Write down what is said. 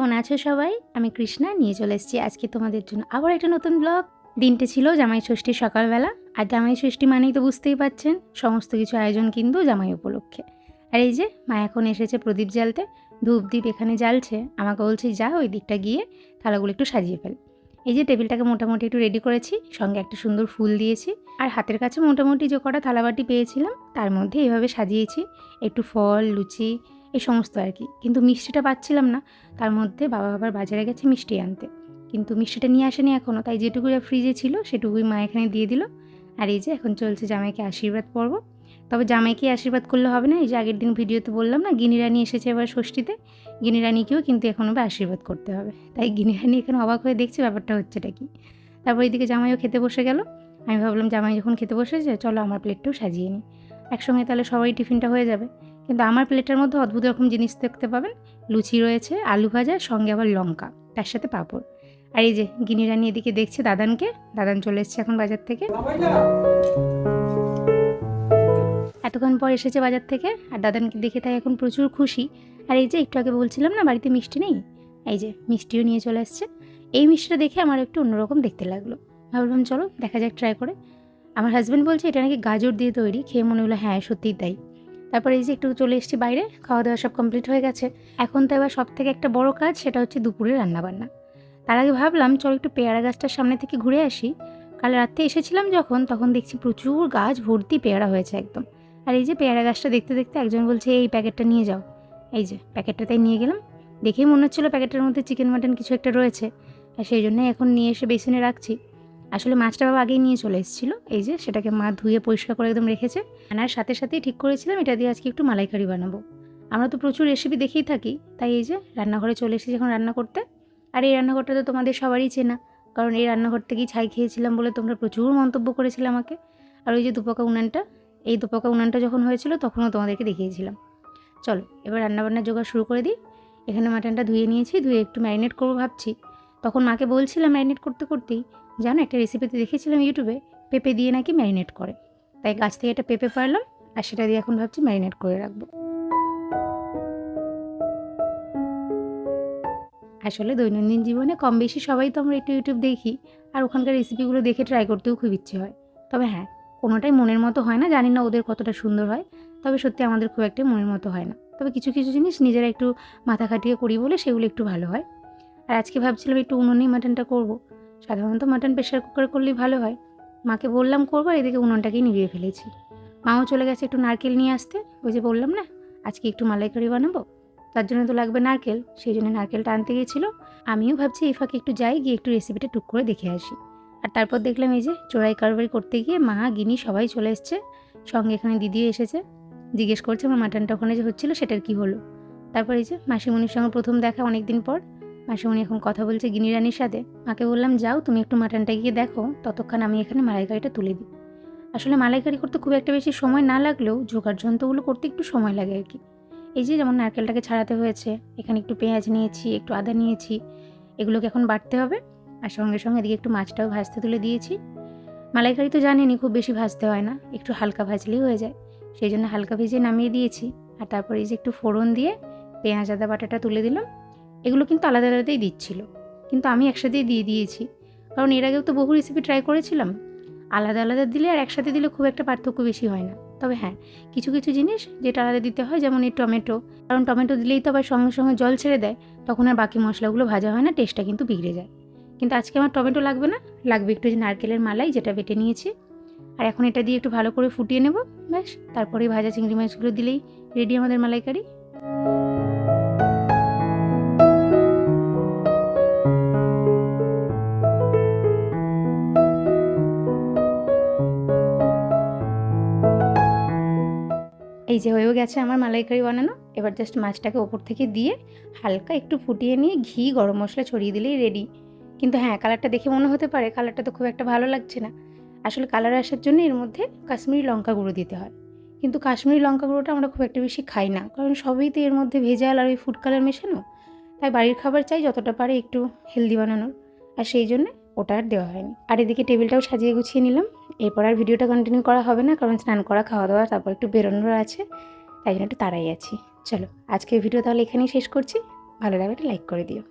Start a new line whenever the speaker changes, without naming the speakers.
কেমন আছো সবাই? আমি কৃষ্ণা, নিয়ে চলে এসেছি আজকে তোমাদের জন্য আবার একটা নতুন ব্লগ দিনটা ছিল জামাই ষষ্ঠী সকালবেলা, আর জামাই ষষ্ঠী মানেই তো বুঝতেই পাচ্ছেন, সমস্ত কিছু আয়োজন কিন্তু জামাই উপলক্ষে। আর এই যে, মা এখন এসেছে প্রদীপ জ্বালতে, ধূপ দ্বীপ এখানে জ্বালছে, আমাকে বলছে, যা ওই দিকটা গিয়ে থালাগুলো একটু সাজিয়ে ফেল। এই যে, টেবিলটাকে মোটামুটি একটু রেডি করেছি, সঙ্গে একটা সুন্দর ফুল দিয়েছি, আর হাতের কাছে মোটামুটি যে কটা থালাবাটি পেয়েছিলাম, তার মধ্যে এভাবে সাজিয়েছি, একটু ফল, লুচি এই সমস্ত আর কি। কিন্তু মিষ্টিটা পাচ্ছিলাম না। তার মধ্যে বাবা আবার বাজারে গেছে মিষ্টি আনতে। কিন্তু মিষ্টিটা নিয়ে আসেনি এখনও তাই যেটুকু ফ্রিজে ছিল, সেটুকুই মা এখানে দিয়ে দিল। আর এই যে এখন চলছে জামাইকে আশীর্বাদ পর্ব। তবে জামাইকে আশীর্বাদ করলে হবে না। এই যে আগের দিন ভিডিওতে বললাম না, গিনি রানী এসেছে এবার ষষ্ঠীতে। গিনি রানীকেও কিন্তু এখন আবার আশীর্বাদ করতে হবে। তাই গিনি রানী এখানে অবাক হয়ে দেখছে ব্যাপারটা হচ্ছেটা কি। তারপর এইদিকে জামাইও খেতে বসে গেল। আমি ভাবলাম, জামাই যখন খেতে বসেছে, চলো আমার প্লেটটাও সাজিয়ে নিই। একসঙ্গে তাহলে সবাই টিফিনটা হয়ে যাবে। কিন্তু আমার প্লেটের মধ্যে অদ্ভুত রকম জিনিস দেখতে পাবেন। লুচি রয়েছে, আলু ভাজা, সঙ্গে আবার লঙ্কা, তার সাথে পাঁপড়। আর এই যে গিনি রানি এদিকে দেখছে দাদানকে, দাদান চলে এসছে এখন বাজার থেকে। এতক্ষণ পর এসেছে বাজার থেকে, আর দাদানকে দেখে তাই এখন প্রচুর খুশি। আর এই যে একটু আগে বলছিলাম না, বাড়িতে মিষ্টি নেই? এই যে মিষ্টিও নিয়ে চলে এসছে। এই মিষ্টিটা দেখে আমার একটু অন্যরকম দেখতে লাগল। ভাবলাম চলো দেখা যাক ট্রাই করে। আমার হাজব্যান্ড বলছে, এটা নাকি গাজর দিয়ে তৈরি? খেয়ে মনে হলো হ্যাঁ সত্যিই তাই। তারপরে এই যে একটু চলে এসেছি বাইরে খাওয়া দাওয়া সব কমপ্লিট হয়ে গেছে। এখন তো এবার সব থেকে একটা বড় কাজ, সেটা হচ্ছে দুপুরে রান্নাবান্না। তার আগে ভাবলাম, চল একটু পেয়ারা গাছটার সামনে থেকে ঘুরে আসি। কাল রাত্রে এসেছিলাম যখন, তখন দেখছি প্রচুর গাছ ভর্তি পেয়ারা হয়েছে একদম। আর এই যে পেয়ারা গাছটা দেখতে দেখতে একজন বলছে, এই প্যাকেটটা নিয়ে যাও। এই যে প্যাকেটটা তাই নিয়ে গেলাম। দেখেই মনে হচ্ছিল প্যাকেটের মধ্যে চিকেন, মাটন কিছু একটা রয়েছে। আর সেই জন্যই এখন নিয়ে এসে বেসিনে রাখছি। আসলে মাছটা বাবা আগেই নিয়ে চলে এসেছিল। এই যে সেটাকে মা ধুয়ে পরিষ্কার করে একদম রেখেছে। আনার সাথে সাথেই ঠিক করেছিলাম, এটা দিয়ে আজকে একটু মালাইকারি বানাবো। আমরা তো প্রচুর রেসিপি দেখেই থাকি, তাই এই যে রান্নাঘরে চলে এসেছি এখন রান্না করতে। আর এই রান্নাঘরটা তো তোমাদের সবারই চেনা, কারণ এই রান্নাঘর থেকেই ছাই খেয়েছিলাম বলে তোমরা প্রচুর মন্তব্য করেছিলে আমাকে। আর ওই যে দুপাকা উনানটা, এই দুপাকা উনানটা যখন হয়েছিল তখনও তোমাদেরকে দেখিয়েছিলাম। চলো, এবার রান্নাবান্নার জোগাড় শুরু করে দিই। এখানে মাটনটা ধুয়ে নিয়েছি, ধুয়ে একটু ম্যারিনেট করব ভাবছি। তখন মাকে বলছিলাম ম্যারিনেট করতে করতেই, জানো একটা রেসিপিতে দেখেছিলাম ইউটিউবে, পেঁপে দিয়ে নাকি ম্যারিনেট করে। তাই গাছ থেকে একটা পেঁপে পারলাম আর সেটা দিয়ে এখন ভাবছি ম্যারিনেট করে রাখব। আসলে দৈনন্দিন জীবনে কম বেশি সবাই তো আমরা একটু ইউটিউব দেখি, আর ওখানকার রেসিপিগুলো দেখে ট্রাই করতেও খুব ইচ্ছে হয়। তবে হ্যাঁ কোনোটাই মনের মতো হয় না, জানি না ওদের কতটা সুন্দর হয়, তবে সত্যি আমাদের খুব একটা মনের মতো হয় না। তবে কিছু কিছু জিনিস নিজেরা একটু মাথা খাটিয়ে করি বলে সেগুলো একটু ভালো হয়। আর আজকে ভাবছিলাম একটু উনুনেই মাটনটা করব। সাধারণত মাটন প্রেশার কুকারে করলেই ভালো হয়। মাকে বললাম করব আর এদিকে উনুনটাকেই নিভিয়ে ফেলেছি। মাও চলে গেছে একটু নারকেল নিয়ে আসতে। ওই যে বললাম না, আজকে একটু মালাইকারি বানাবো। তার জন্য তো লাগবে নারকেল। সেই জন্য নারকেলটা আনতে গিয়েছিল আমিও ভাবছি এই ফাঁকে একটু যাই, গিয়ে একটু রেসিপিটা টুক করে দেখে আসি। আর তারপর দেখলাম এই যে চোরাই কারবারি করতে গিয়ে মা গিনি সবাই চলে এসছে। সঙ্গে এখানে দিদিও এসেছে। জিজ্ঞেস করছে আমার মাটনটা ওখানে যে হচ্ছিল, সেটার কি হলো? তারপর এই যে মাসিমণির সঙ্গে প্রথম দেখা অনেক দিন পর। মাসিমণি এখন কথা বলছে গিনি রানীর সাথে, মাকে বললাম, যাও, তুমি একটু মাটনটা গিয়ে দেখো, ততক্ষণ আমি এখানে মালাইকারিটা তুলে দিই। আসলে মালাইকারি করতে খুব একটা বেশি সময় না লাগলেও জোগাড় যন্ত্রগুলো করতে একটু সময় লাগে আর কি। এই যে যেমন নারকেলটাকে ছাড়াতে হয়েছে, এখানে একটু পেঁয়াজ নিয়েছি, একটু আদা নিয়েছি, এগুলোকে এখন বাটতে হবে। আর সঙ্গে সঙ্গে এদিকে একটু মাছটাও ভাজতে তুলে দিয়েছি। মালাইকারি তো জানেনি খুব বেশি ভাজতে হয় না, একটু হালকা ভাজলেই হয়ে যায়। সেই জন্য হালকা ভেজে নামিয়ে দিয়েছি। আর তারপরে এই যে একটু ফোড়ন দিয়ে পেঁয়াজ, আদা, বাটাটা তুলে দিলাম। এগুলো কিন্তু আলাদা আলাদাই দিচ্ছিল। কিন্তু আমি একসাথেই দিয়ে দিয়েছি। কারণ এর আগেও তো বহু রেসিপি ট্রাই করেছিলাম। আলাদা আলাদা দিলে আর একসাথে দিলে খুব একটা পার্থক্য বেশি হয় না। তবে হ্যাঁ কিছু কিছু জিনিস যেটা আলাদা দিতে হয়, যেমন এই টমেটো। কারণ টমেটো দিলেই তো আবার সঙ্গে সঙ্গে জল ছেড়ে দেয়, তখন আর বাকি মশলাগুলো ভাজা হয় না টেস্টটা কিন্তু বিগড়ে যায়। কিন্তু আজকে আমার টমেটো লাগবে না, লাগবে একটু যে নারকেলের মালাই যেটা বেটে নিয়েছি। আর এখন এটা দিয়ে একটু ভালো করে ফুটিয়ে নেব, ব্যাস। তারপরে ভাজা চিংড়ি মাছগুলো দিলেই রেডি আমাদের মালাইকারি। এই যে হয়েও গেছে আমার মালাইকারি বানানো, এবার জাস্ট মাছটাকে ওপর থেকে দিয়ে হালকা একটু ফুটিয়ে নিয়ে ঘি, গরম মশলা ছড়িয়ে দিলেই রেডি কিন্তু হ্যাঁ কালারটা দেখে মনে হতে পারে কালারটা তো খুব একটা ভালো লাগছে না। আসলে কালার আসার জন্য এর মধ্যে কাশ্মীরি লঙ্কা গুঁড়ো দিতে হয়। কিন্তু কাশ্মীরি লঙ্কা গুঁড়োটা আমরা খুব একটা বেশি খাই না, কারণ সবই তো এর মধ্যে ভেজাল আর ওই ফুড কালার মেশানো। তাই বাড়ির খাবার চাই, যতটা পারে একটু হেলদি বানানোর। আর সেই জন্য ওটা আর দেওয়া হয়নি। আর এদিকে টেবিলটাও সাজিয়ে গুছিয়ে নিলাম। এরপর আর ভিডিওটা কন্টিনিউ করা হবে না, কারণ স্নান করা, খাওয়া দাওয়া, তারপর একটু বেরোনোর আছে। তাই জন্য একটু তাড়াই আছি। চলো, আজকের ভিডিও তাহলে এখানেই শেষ করছি। ভালো লাগলে লাইক করে দিও।